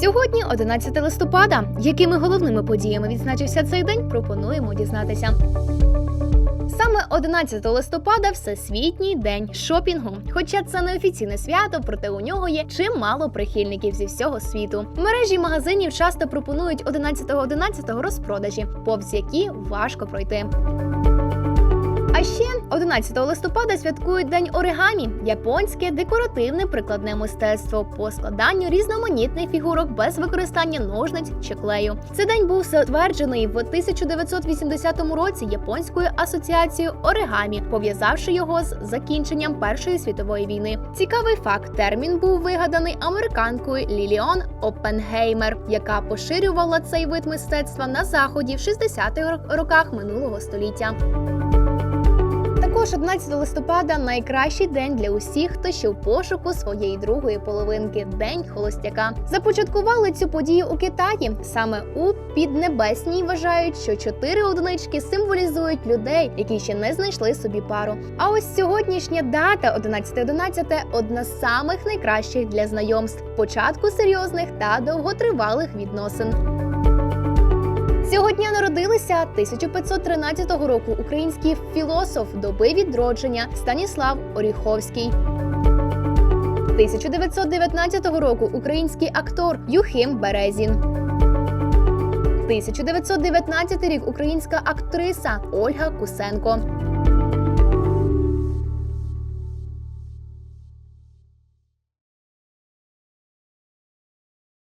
Сьогодні 11 листопада. Якими головними подіями відзначився цей день, пропонуємо дізнатися. Саме 11 листопада всесвітній день шопінгу. Хоча це не офіційне свято, проте у нього є чимало прихильників зі всього світу. Мережі магазинів часто пропонують 11.11 розпродажі, повз які важко пройти. А 11 листопада святкують День оригамі японське декоративне прикладне мистецтво по складанню різноманітних фігурок без використання ножниць чи клею. Цей день був затверджений в 1980 році японською асоціацією оригамі, пов'язавши його з закінченням Першої світової війни. Цікавий факт: термін був вигаданий американкою Ліліон Оппенгеймер, яка поширювала цей вид мистецтва на заході в 60-х роках минулого століття. Також 11 листопада найкращий день для усіх, хто ще в пошуку своєї другої половинки день холостяка. Започаткували цю подію у Китаї. Саме у Піднебесній вважають, що чотири одинички символізують людей, які ще не знайшли собі пару. А ось сьогоднішня дата 11.11 – одна з самих найкращих для знайомств, початку серйозних та довготривалих відносин. Цього дня народилися 1513 року український філософ доби відродження Станіслав Оріховський. 1919 року український актор Юхим Березін. 1919 рік українська актриса Ольга Кусенко.